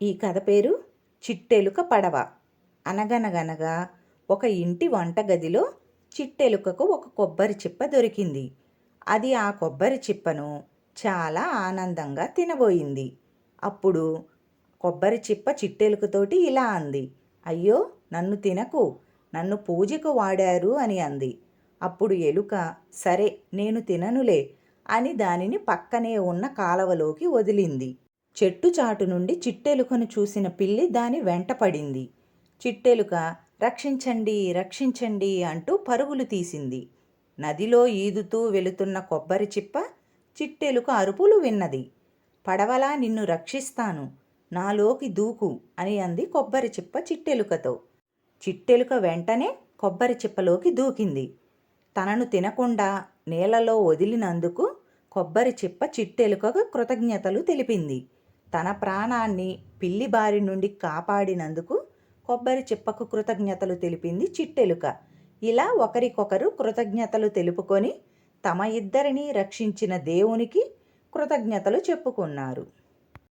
ఈ కథ పేరు చిట్టెలుక పడవ. అనగనగనగా ఒక ఇంటి వంటగదిలో చిట్టెలుకకు ఒక కొబ్బరి చిప్ప దొరికింది. అది ఆ కొబ్బరి చిప్పను చాలా ఆనందంగా తినబోయింది. అప్పుడు కొబ్బరి చిప్ప చిట్టెలుకతోటి ఇలా అంది. అయ్యో నన్ను తినకు నన్ను పూజకు వాడారు అని అంది. అప్పుడు ఎలుక సరే నేను తిననులే అని దానిని పక్కనే ఉన్న కాలవలోకి వదిలింది. చెట్టు చాటు నుండి చిట్టెలుకను చూసిన పిల్లి దాని వెంట పడింది. చిట్టెలుక రక్షించండి రక్షించండి అంటూ పరుగులు తీసింది. నదిలో ఈదుతూ వెళుతున్న కొబ్బరి చిప్ప చిట్టెలుక అరుపులు విన్నది. పడవలా నిన్ను రక్షిస్తాను. నాలోకి దూకు అని అంది కొబ్బరి చిప్ప చిట్టెలుకతో. చిట్టెలుక వెంటనే కొబ్బరి చిప్పలోకి దూకింది. తనను తినకుండా నేలలో వదిలినందుకు కొబ్బరి చిప్ప చిట్టెలుకకు కృతజ్ఞతలు తెలిపింది. తన ప్రాణాన్ని పిల్లి బారి నుండి కాపాడినందుకు కొబ్బరి చిప్పకు కృతజ్ఞతలు తెలిపింది చిట్టెలుక. ఇలా ఒకరికొకరు కృతజ్ఞతలు తెలుపుకొని తమ ఇద్దరిని రక్షించిన దేవునికి కృతజ్ఞతలు చెప్పుకున్నారు.